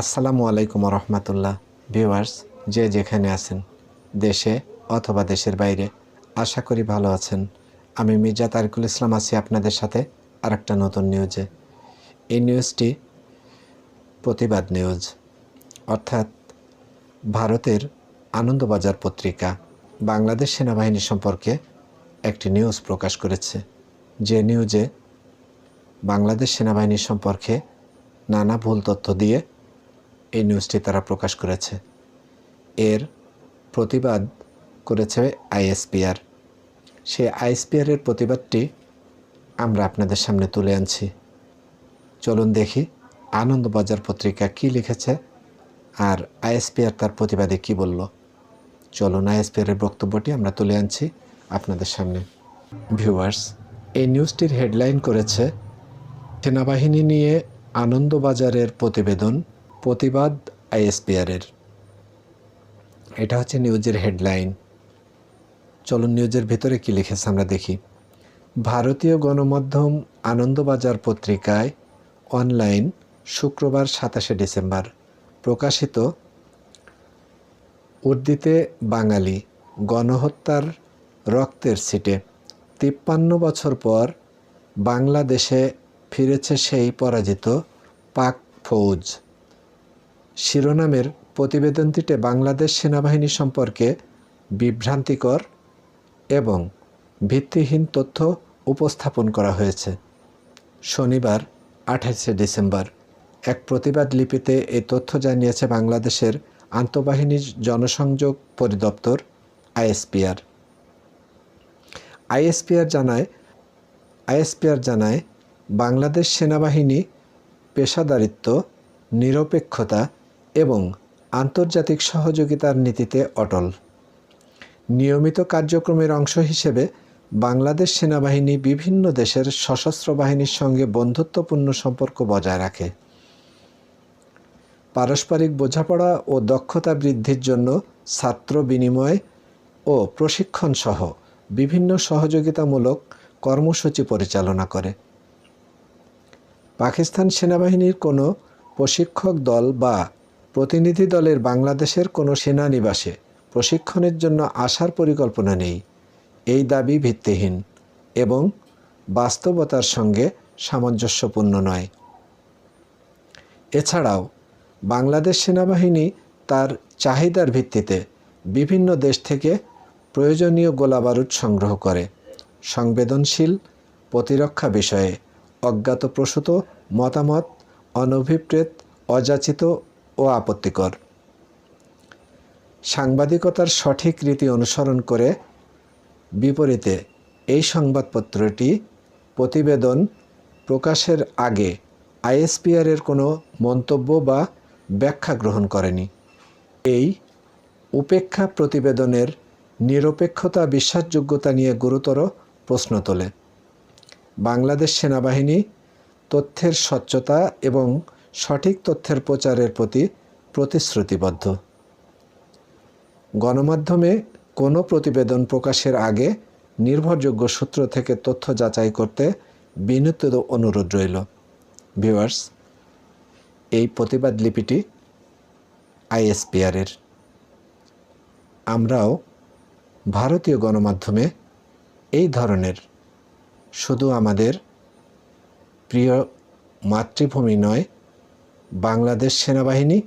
আসসালামু আলাইকুম রহমতুল্লাহ ভিউয়ার্স, যে যেখানে আছেন, দেশে অথবা দেশের বাইরে, আশা করি ভালো আছেন। আমি মির্জা তারিকুল ইসলাম আছি আপনাদের সাথে আরেকটা নতুন নিউজে। এই নিউজটি প্রতিবাদ নিউজ। অর্থাৎ ভারতের আনন্দবাজার পত্রিকা বাংলাদেশ সেনাবাহিনী সম্পর্কে একটি নিউজ প্রকাশ করেছে। যে নিউজে বাংলাদেশ সেনাবাহিনী সম্পর্কে নানা ভুল তথ্য দিয়ে এই নিউজটি তারা প্রকাশ করেছে। এর প্রতিবাদ করেছে আইএসপিআর সেই আইএসপিআরের প্রতিবাদটি আমরা আপনাদের সামনে তুলে আনছি। চলুন দেখি আনন্দবাজার পত্রিকা কি লিখেছে আর আইএসপিআর তার প্রতিবাদে কি বলল। চলুন আইএসপিআরের বক্তব্যটি আমরা তুলে আনছি আপনাদের সামনে। ভিউয়ার্স, এই নিউজটির হেডলাইন করেছে, সেনাবাহিনী নিয়ে আনন্দবাজারের প্রতিবেদন প্রতিবাদ আইএসপিআরের এটা হচ্ছে নিউজের হেডলাইন। চলুন নিউজের ভিতরে কি লিখেছে আমরা দেখি। ভারতীয় গণমাধ্যম আনন্দবাজার পত্রিকায় অনলাইন শুক্রবার সাতাশে ডিসেম্বর। প্রকাশিত উর্দিতে বাঙালি গণহত্যার রক্তের সিটে তিপ্পান্ন বছর পর বাংলাদেশে ফিরেছে সেই পরাজিত পাক ফৌজ। শিরোনামের প্রতিবেদনটিতে বাংলাদেশ সেনাবাহিনী সম্পর্কে বিভ্রান্তিকর এবং ভিত্তিহীন তথ্য উপস্থাপন করা হয়েছে। শনিবার, আঠাশে ডিসেম্বর। এক প্রতিবাদ লিপিতে এই তথ্য জানিয়েছে বাংলাদেশের আন্তঃবাহিনী জনসংযোগ পরিদপ্তর, আইএসপিআর। আইএসপিআর জানায় আইএসপিআর জানায়, বাংলাদেশ সেনাবাহিনী পেশাদারিত্ব, নিরপেক্ষতা এবং আন্তর্জাতিক সহযোগিতার নীতিতে অটল। নিয়মিত কার্যক্রমের অংশ হিসেবে বাংলাদেশ সেনাবাহিনী বিভিন্ন দেশের সশস্ত্র বাহিনীর সঙ্গে বন্ধুত্বপূর্ণ সম্পর্ক বজায় রাখে। পারস্পরিক বোঝাপড়া ও দক্ষতা বৃদ্ধির জন্য ছাত্র বিনিময় ও প্রশিক্ষণ সহ বিভিন্ন সহযোগিতামূলক কর্মসূচি পরিচালনা করে। পাকিস্তান সেনাবাহিনীর কোনো প্রশিক্ষক দল বা প্রতিনিধি দলের বাংলাদেশের কোনো সেনানিবাসে প্রশিক্ষণের জন্য আসার পরিকল্পনা নেই। এই দাবি ভিত্তিহীন এবং বাস্তবতার সঙ্গে সামঞ্জস্যপূর্ণ নয়। এছাড়াও, বাংলাদেশ সেনাবাহিনী তার চাহিদার ভিত্তিতে বিভিন্ন দেশ থেকে প্রয়োজনীয় গোলাবারুদ সংগ্রহ করে। সংবেদনশীল প্রতিরক্ষা বিষয়ে অজ্ঞাতপ্রসূত মতামত, অনভিপ্রেত, অযাচিত ও আপত্তিকর। সাংবাদিকতার সঠিক রীতি অনুসরণ করে বিপরীতে এই সংবাদপত্রটি প্রতিবেদন প্রকাশের আগে আইএসপিআরের কোনো মন্তব্য বা ব্যাখ্যা গ্রহণ করেনি। এই উপেক্ষা প্রতিবেদনের নিরপেক্ষতা বিশ্বাসযোগ্যতা নিয়ে গুরুতর প্রশ্ন তোলে। বাংলাদেশ সেনাবাহিনী তথ্যের স্বচ্ছতা এবং সঠিক তথ্যের প্রচারের প্রতি প্রতিশ্রুতিবদ্ধ। গণমাধ্যমে কোনো প্রতিবেদন প্রকাশের আগে নির্ভরযোগ্য সূত্র থেকে তথ্য যাচাই করতে বিনীত অনুরোধ রইল। ভিউয়ার্স, এই প্রতিবাদ লিপিটি আইএসপিআরের। আমরাও ভারতীয় গণমাধ্যমে এই ধরনের, শুধু আমাদের প্রিয় মাতৃভূমি নয় বাংলাদেশ সেনাবাহিনী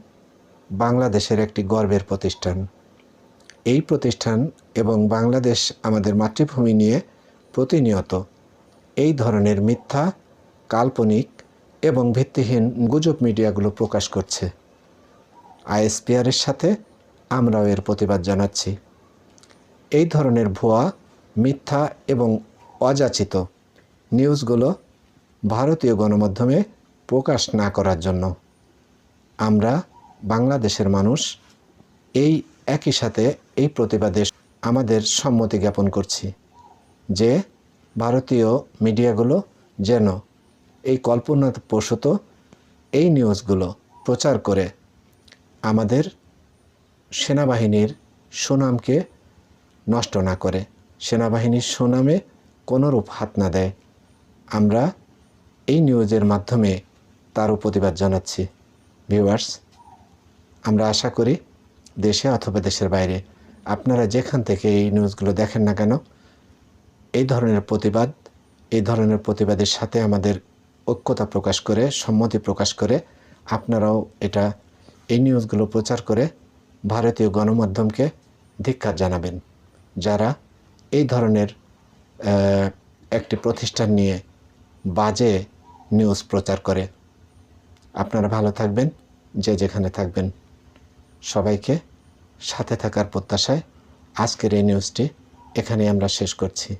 বাংলাদেশের একটি গর্বের প্রতিষ্ঠান। এই প্রতিষ্ঠান এবং বাংলাদেশ আমাদের মাতৃভূমি নিয়ে প্রতিনিয়ত এই ধরনের মিথ্যা, কাল্পনিক এবং ভিত্তিহীন গুজব মিডিয়াগুলো প্রকাশ করছে। আইএসপিআরের সাথে আমরাও এর প্রতিবাদ জানাচ্ছি। এই ধরনের ভুয়া, মিথ্যা এবং অযাচিত নিউজগুলো ভারতীয় গণমাধ্যমে প্রকাশ না করার জন্য আমরা, বাংলাদেশের মানুষ, এই একই সাথে এই প্রতিবাদে আমাদের সম্মতি জ্ঞাপন করছি যে ভারতীয় মিডিয়াগুলো যেন এই কল্পনাপ্রসূত এই নিউজগুলো প্রচার করে আমাদের সেনাবাহিনীর সুনামকে নষ্ট না করে, সেনাবাহিনীর সুনামে কোনোরূপ হাত না দেয়। আমরা এই নিউজের মাধ্যমে তারও প্রতিবাদ জানাচ্ছি। ভিউয়ার্স আমরা আশা করি দেশে অথবা দেশের বাইরে আপনারা যেখান থেকে এই নিউজগুলো দেখেন না কেন, এই ধরনের প্রতিবাদ, এই ধরনের প্রতিবাদের সাথে আমাদের ঐক্যতা প্রকাশ করে, সম্মতি প্রকাশ করে আপনারাও এটা, এই নিউজগুলো প্রচার করে ভারতীয় গণমাধ্যমকে ধিক্ষার জানাবেন। যারা এই ধরনের একটি প্রতিষ্ঠান নিয়ে বাজে নিউজ প্রচার করে আপনারা ভালো থাকবেন, যে যেখানে থাকবেন। সবাইকে সাথে থাকার প্রত্যাশায় আজকের এই নিউজটি এখানে আমরা শেষ করছি।